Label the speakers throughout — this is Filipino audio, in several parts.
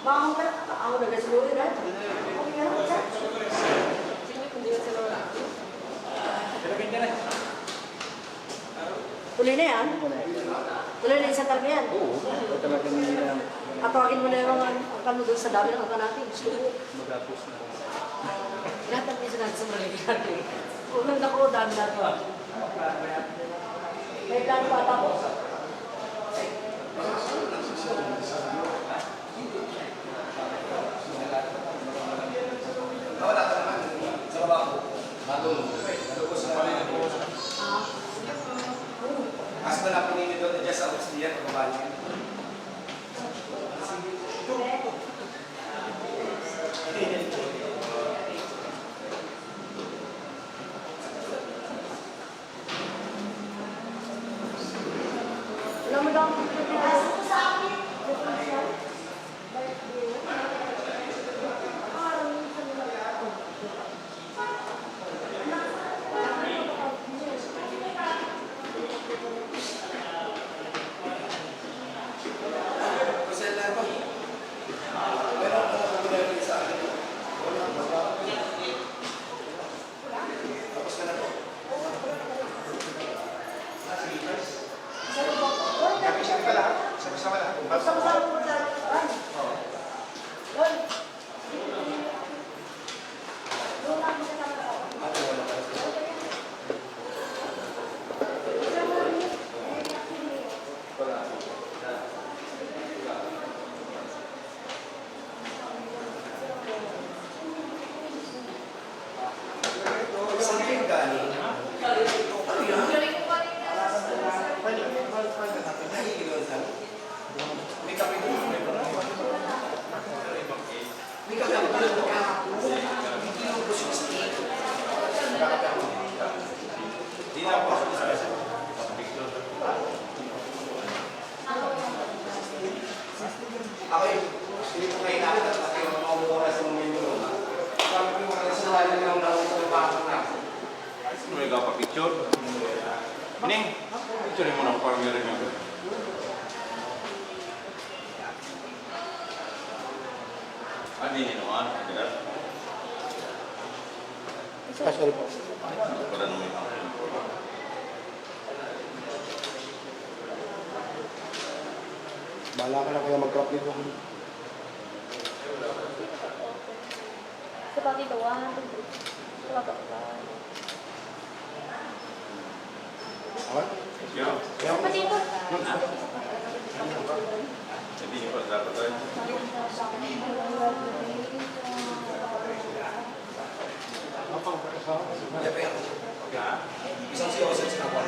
Speaker 1: Bangon ka, ako na gasulod na. Okay nga, isa. Tuloy na yan. Tuloy na isa talaga yan.
Speaker 2: Oo, talagang hindi na
Speaker 1: At tawagin mo na yung ang kano doon sa dami ng angka natin. Gusto ko.
Speaker 2: magapos na.
Speaker 1: Tinatapos natin sa mga natin. Kung nang ako, dami natin. May plano pa tapos.
Speaker 3: Wala ka naman. Sa trabaho. Matulog. Matulog sa
Speaker 1: Ah,
Speaker 3: Kasi wala po ninyo doon, adjust sa auxiliary, pagbabahan niyo.
Speaker 1: Alam mo
Speaker 3: Kami siya ka lahat. Sama-sama lahat.
Speaker 1: Sama-sama po sa ay. Doon. Doon lang sa kamera.
Speaker 3: Saan kayo galing? Ano yan? Nakikilon lang. May kape doon. May kape May kape ako doon. Hindi mo po siya steak. Di na po ako sa Ako yung hindi ko kayo nakita at yung mga oras ng mga yun. Sabi ko yung mga kasalanan ng mga sa bakit na.
Speaker 4: May ka pa picture. Ning, picture mo na para meron yung Ano yun naman? Ano
Speaker 2: Ah, sorry po.
Speaker 4: Wala naman yung
Speaker 2: Bahala ka na kaya mag-crop dito.
Speaker 5: Seperti itu, one, two, three. Seperti itu.
Speaker 2: Okay?
Speaker 4: Yeah.
Speaker 5: Seperti itu.
Speaker 4: Hindi nyo pa dapat tayo.
Speaker 3: Lepe ako. Isang siya o sa sinawa.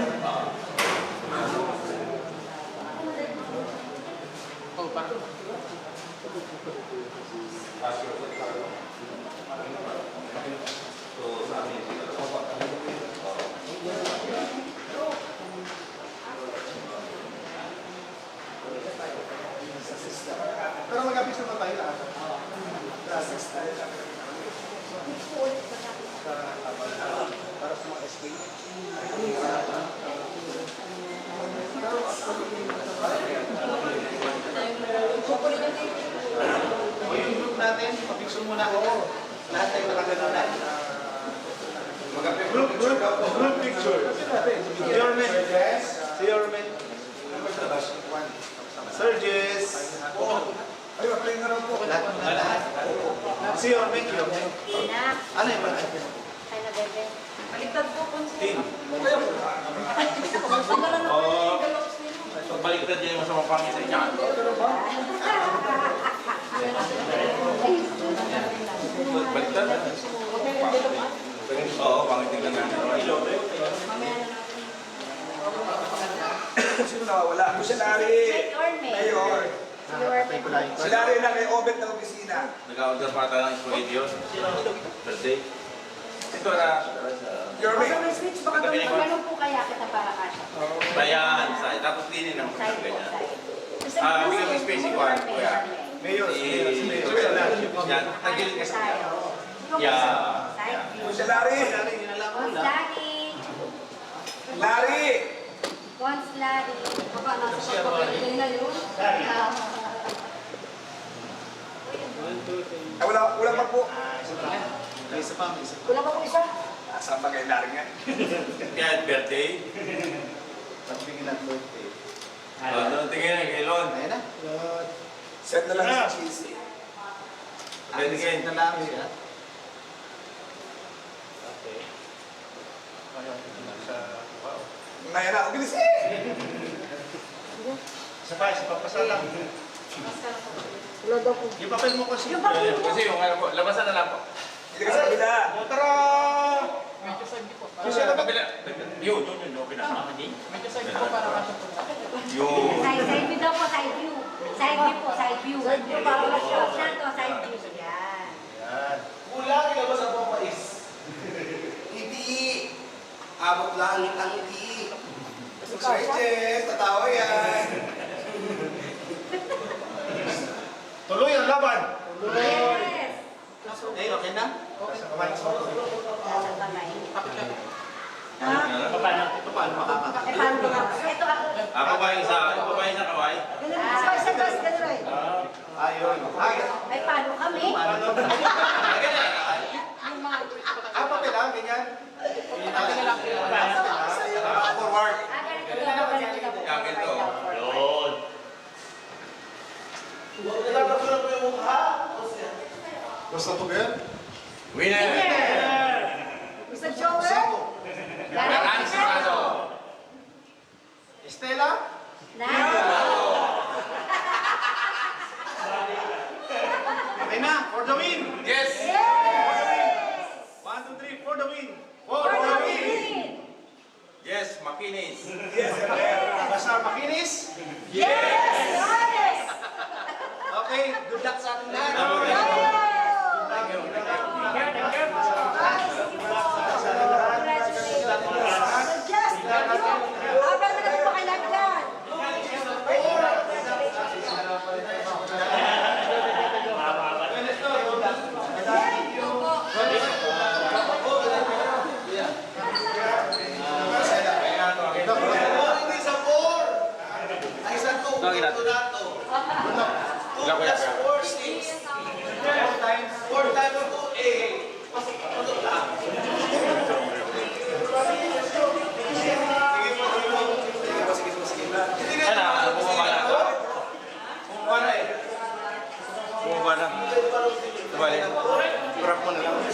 Speaker 4: So, sa amin,
Speaker 3: Pero mag-apis naman tayo lahat. Para sa mga SK. O yung group natin, papicture muna ako. Lahat tayo nakagano'n na. Group, group, group picture. Si Yormen. Si Yormen. Sir Jess. Ay, apply na raw po. Lahat na lahat. Si Yormen.
Speaker 5: Enak.
Speaker 3: Ano yung mga?
Speaker 5: Kayak na bebe. Baliktad po po.
Speaker 4: Oo. Pagbaliktad niya yung masama pangit niya. Baliktad. Oo, pangit tingnan natin.
Speaker 6: Sino nawawala? Ako si Larry. Mayor. Si Larry lang ay obet ng opisina.
Speaker 4: Nag-order pa tayo ng spaghetti yun. Birthday. Ito na.
Speaker 6: Your
Speaker 1: Basta
Speaker 6: way.
Speaker 1: may switch, baka doon.
Speaker 4: ko.
Speaker 5: Ganun po kaya kita para kasha.
Speaker 4: Bayan. Sa, tapos linin ng
Speaker 5: Side po,
Speaker 4: ganyan.
Speaker 5: side.
Speaker 4: Ah, bigyan mo space igual. Kuya.
Speaker 6: Mayor,
Speaker 4: Si... Yan, tagilid ka sa kanya. Yeah.
Speaker 5: Side view.
Speaker 6: Si Larry!
Speaker 5: Once Larry.
Speaker 6: Larry!
Speaker 5: Once Larry.
Speaker 1: Baka nasa pagpapalagay na yun.
Speaker 5: Ah.
Speaker 6: Ay, wala, wala pa po.
Speaker 1: Wala pa po isa.
Speaker 6: Saan ba kay Larry nga?
Speaker 4: Kaya birthday. Ano, tingin na kay Lon.
Speaker 6: Set na lang si Cheesy.
Speaker 4: Tingin.
Speaker 6: Ngayon na, bilis eh!
Speaker 1: Wala daw po.
Speaker 4: Kasi yung ano po, labasan na lang po.
Speaker 6: Hindi ka sa kabila.
Speaker 4: Kasi sa kabila. Yun, yun, yun, okay na. Yun.
Speaker 5: Side, side view daw po, side view. Side view po, side view. Side view, para lang siya. Siya to, side view. Yan.
Speaker 7: Kulang, ilabas ang papais. Hindi. Abot langit ang hindi. Switches, tatawa yan.
Speaker 8: Tuloy ang laban.
Speaker 5: Yes.
Speaker 7: Eh, okay na?
Speaker 5: Nasa kamay.
Speaker 4: Ano?
Speaker 7: Paano makaka?
Speaker 5: Eh, paano ba? Ito ako.
Speaker 4: Ako ba yung sa, ako ba yung sa kaway?
Speaker 1: Isa, isa, isa, isa, isa.
Speaker 7: Ayun. Ay,
Speaker 5: Ay, paano kami?
Speaker 7: ah, papel lang, ganyan. Ah, forward.
Speaker 5: Ah, ganito daw, ganito daw po.
Speaker 4: Yan, ganito.
Speaker 5: Yun.
Speaker 2: Basta to yan?
Speaker 4: Winner!
Speaker 1: Isa, Joel.
Speaker 4: Ang sarado.
Speaker 7: Estela?
Speaker 5: Na?
Speaker 7: Okay na, for the win.
Speaker 4: Yes!
Speaker 7: One, two, three, for the win.
Speaker 5: For the win!
Speaker 4: Yes, makinis.
Speaker 7: Basta makinis.
Speaker 5: Yes! Yes!
Speaker 7: Okay, good luck sa ating lahat. 4, 6, 4 times, 4 times 2, 8. Lang.
Speaker 4: Sige po, sige po. Na ako? Bumaba na eh. Bumaba na. Bumalik.
Speaker 7: Lang.